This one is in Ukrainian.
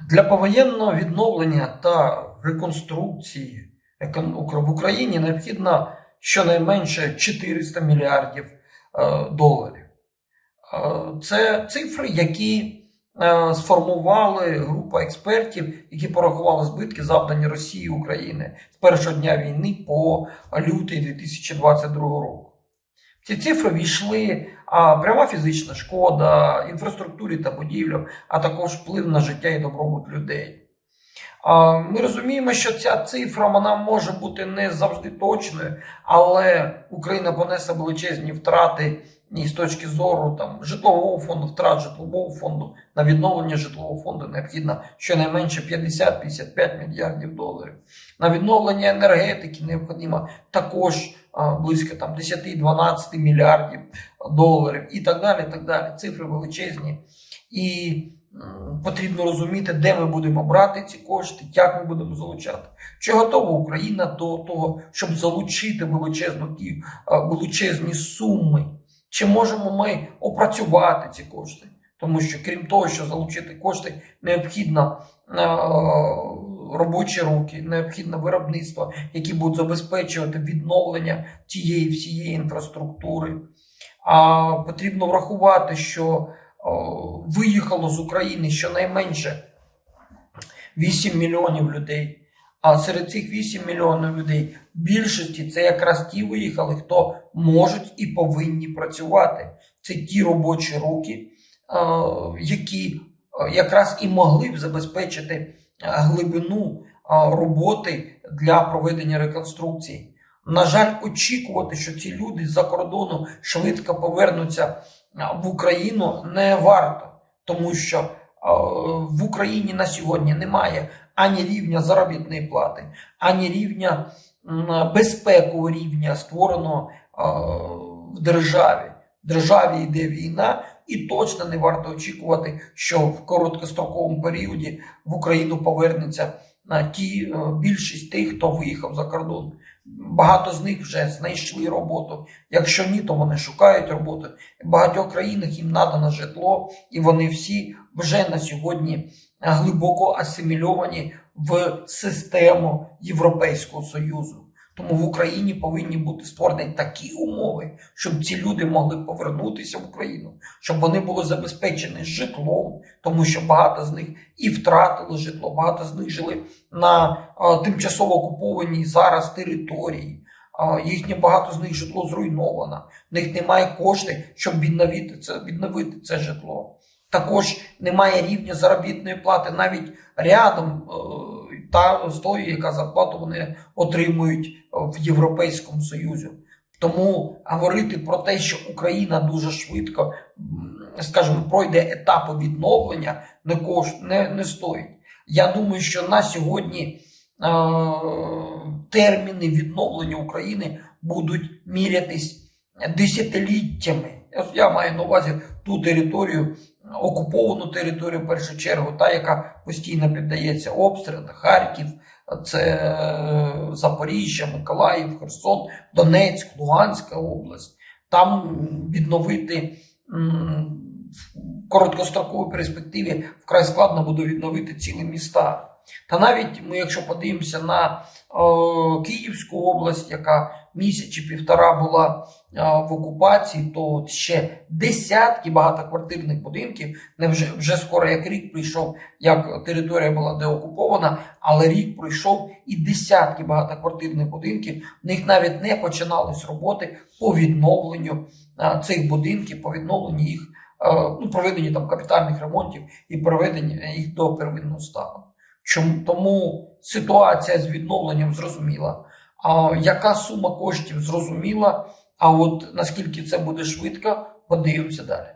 Для повоєнного відновлення та реконструкції в Україні необхідно щонайменше 400 мільярдів е, доларів. Е, Це цифри, які е, сформували група експертів, які порахували збитки, завдані Росії Україні з першого дня війни по лютий 2022 року. Ці цифри війшли а, пряма фізична шкода, інфраструктурі та будівлям, а також вплив на життя і добробут людей. Ми розуміємо, що ця цифра вона може бути не завжди точною, але Україна понесе величезні втрати і з точки зору там житлового фонду, втрат житлового фонду на відновлення житлового фонду необхідно щонайменше 50-55 мільярдів доларів. На відновлення енергетики необхідно також близько там 10-12 мільярдів доларів і так далі. так далі. Цифри величезні. І потрібно розуміти, де ми будемо брати ці кошти, як ми будемо залучати. Чи готова Україна до того, щоб залучити величезну величезні суми? Чи можемо ми опрацювати ці кошти? Тому що крім того, що залучити кошти, необхідно е, робочі руки, необхідне виробництво, які будуть забезпечувати відновлення тієї всієї інфраструктури. А потрібно врахувати, що о, виїхало з України щонайменше 8 мільйонів людей. А серед цих 8 мільйонів людей більшості це якраз ті виїхали, хто можуть і повинні працювати. Це ті робочі руки, е, які е, якраз і могли б забезпечити е, глибину роботи для проведення реконструкції. На жаль, очікувати, що ці люди з-за кордону швидко повернуться в Україну, не варто, тому що в Україні на сьогодні немає ані рівня заробітної плати, ані рівня безпекового рівня створеного в державі. В державі йде війна, і точно не варто очікувати, що в короткостроковому періоді в Україну повернеться на ті е, більшість тих, хто виїхав за кордон. Багато з них вже знайшли роботу. Якщо ні, то вони шукають роботу. В багатьох країнах їм надано житло, і вони всі вже на сьогодні глибоко асимільовані в систему Європейського Союзу. Тому в Україні повинні бути створені такі умови, щоб ці люди могли повернутися в Україну, щоб вони були забезпечені житлом, тому що багато з них і втратили житло, багато з них жили на а, тимчасово окупованій зараз території. А, їхнє багато з них житло зруйновано. В них немає коштів, щоб відновити це, відновити це житло. Також немає рівня заробітної плати навіть рядом е, та з тою, яка зарплату вони отримують е, в Європейському Союзі. Тому говорити про те, що Україна дуже швидко, скажімо, пройде етапи відновлення, не кош не, не стоїть. Я думаю, що на сьогодні е, терміни відновлення України будуть мірятись десятиліттями. Я- Я маю на увазі ту територію, окуповану територію в першу чергу, та яка постійно піддається обстрілам, Харків, це е, Запоріжжя, Миколаїв, Херсон, Донецьк, Луганська область. Там відновити в короткостроковій перспективі вкрай складно буде відновити цілі міста. Та навіть ми, якщо подивимося на е, Київську область, яка місяць чи півтора була е, в окупації, то ще десятки багатоквартирних будинків, не вже, вже скоро як рік прийшов, як територія була деокупована, але рік пройшов і десятки багатоквартирних будинків, в них навіть не починались роботи по відновленню е, цих будинків, по відновленню їх, е, ну, проведенню там капітальних ремонтів і проведення їх до первинного стану. Чому тому ситуація з відновленням зрозуміла. А яка сума коштів зрозуміла? А от наскільки це буде швидко, подивимося далі.